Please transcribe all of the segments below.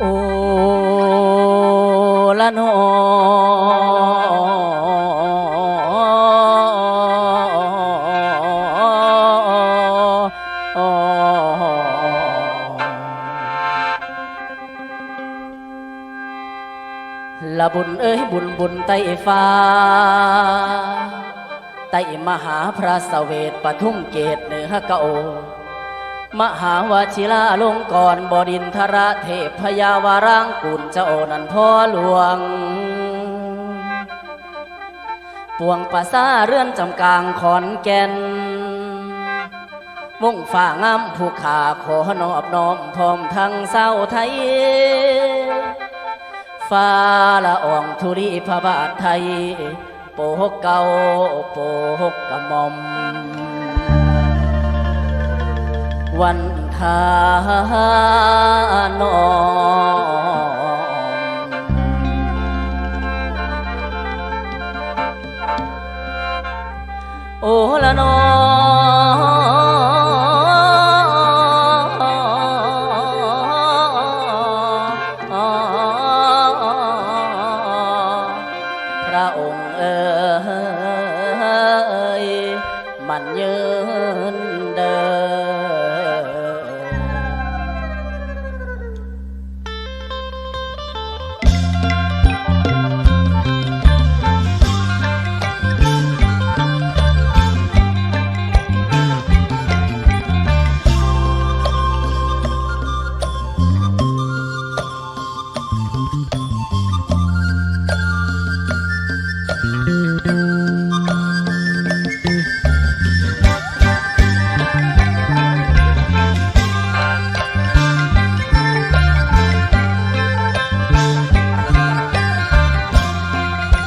โอละนอละบุญเอ้ยบุญบุญไต้ฟ้าไต่มหาพระเสเวตปทุมเกตเหนือเก่า มหาวชิลาลงกรณบดินทระเทพพยาวารางกุลเจ้านันพ่อหลวง ปวงปะสาเรื่อนจำกลางขอนแก่นมุ่งฝ่างามผู้ขาขอนอบน้อมพร้อมทั้งเศร้าไทยฟ้าละอองธุรีพระบาทไทย โปกเก่าโปกกระหม่อม วันทานองโอ้ละนอ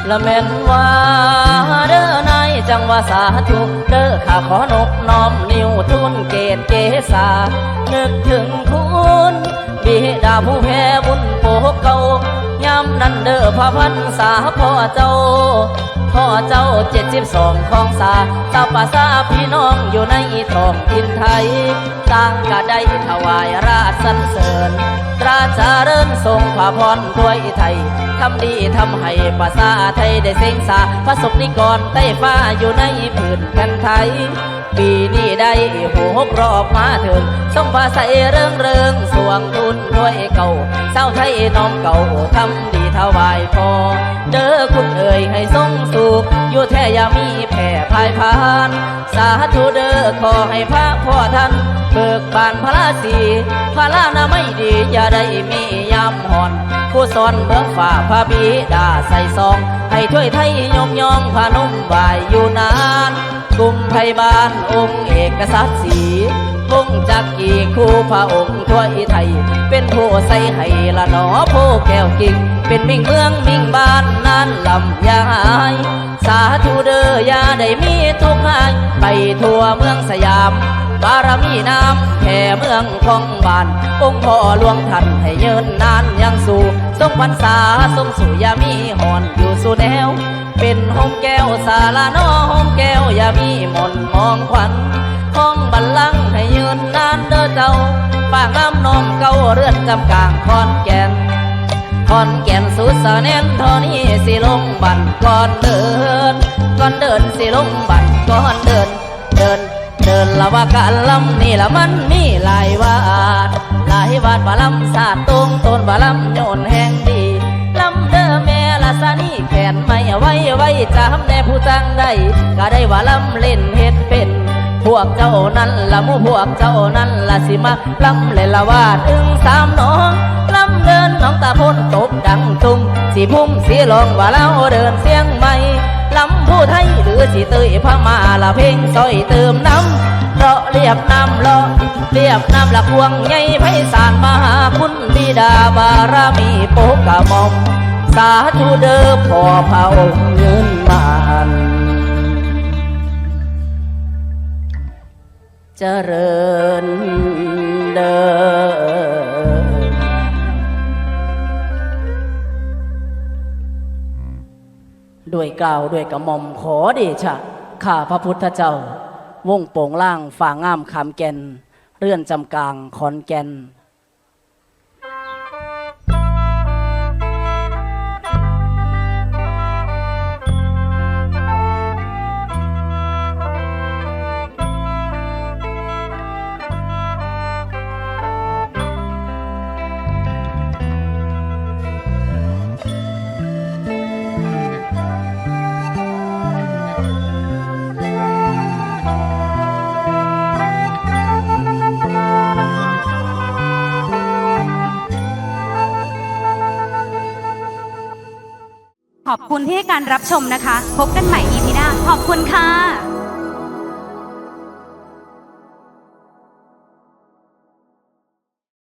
ละแม่นว่าเด้อนายจังว่าสาธุเด้อข้าขอนบน้อมนิ้วทุนเกตเกษานึกถึงคุณบิดาผู้แพ้บุญโปกเก่า ยามนั้นเด้อพระพันษาพ่อเจ้า พ่อเจ้าเจ็ดสิบสองของสาเจ้าป่าสาพี่น้องอยู่ในทองถิ่นไทยต่างก็ได้ถวายราชสรรเสริญตราจาเริญทรงพระพรด้วยไทยทำดีทำให้ภาษาไทยได้เสียงสาพระศกนิกรใต้ฟ้าอยู่ในผืนแผ่นไทย ปีนี้ได้หกรอบมาถึงทรงภาษาเริงเริงสวงทุนด้วยเก่าเศร้าไทยน้อมเก่าทำดีถวายพอ เด้อคุณเอ่ยให้ทรงสุขอยู่แท้ยามีแผ่พายพาน สาธุเด้อขอให้พระพ่อท่านเบิกบานพระราศีพระลานาไม่ดีอย่าได้มียามหอน ผู้สอนเมืองฝ่าพระบิดาใส่ซอง ให้ถ้วยไทยยงยองพานุ่มบายอยู่นาน กลุ่มไทยบ้านองค์เอกสัตย์สีพงจักกีคู่พระองค์ถ้วยไทย เป็นผู้ใส่ให้ละหนอผู้แก้วกิ่งเป็นมิ่งเมืองมิ่งบ้านนั้นลำยายสาธุเดออย่าได้มีทุกข์หายไปทั่วเมืองสยาม บารมีน้ำแผ่เมืองของบ้าน องค์พ่อหลวงท่านให้เยินนานยังสู่ทรงพรรษาทรงสู่ยามีหอนอยู่สู่แนว เป็นหอมแก้วสาลานอ มแก้วอยามีมนมองควันของบัลลังก์ให้ยืนนานเด้อเจ้าปางน้ำนมเก่าเรือนจำกลางคอนแก่นขอนแก่นสุดสะแน่นเท่านี้สิลงบันก่อนเดิน ก่อนเดินสิลงบันก่อนเดิน เดิน เดินละว่าการลำนี่ละมันมีหลายวาดหลายวาดบาลำสาดตรงต้นบาลำโยนแห่งดีลำเด้อแม่ละสานี่แนไม่ไว้ไว้จำแน่ผู้จังได้ก็ได้ว่าลำเล่นเฮ็ดเป็น พวกเจ้านั้นละมู่พวกเจ้านั้นละสิมาลำเล่นละวาดอึงสามน้องลำเดินน้องตาพ้นตบดังตุ้มสีพุ่มสีลองว่าเราเดินเสียงใหม่ลำผู้ไทยหรือสีเตยพม่าละเพลงซอยเติมน้ำเราเรียบน้ำเลาะเรียบน้ำละพวงใหญ่ไพศาลมหาคุณบิดาบารมีโปกกะมอม สาธุเด้อพ่อพระองค์เงินมานเจริญเดินด้วยกล่าวด้วยกระหม่อมขอเดชะข้าพระพุทธเจ้า วงโป่งล่างฝ่างามคำแก่น เรื่อนจำกลางขอนแก่น ขอบคุณที่ให้การรับชมนะคะ พบกันใหม่ EP หน้า ขอบคุณค่ะ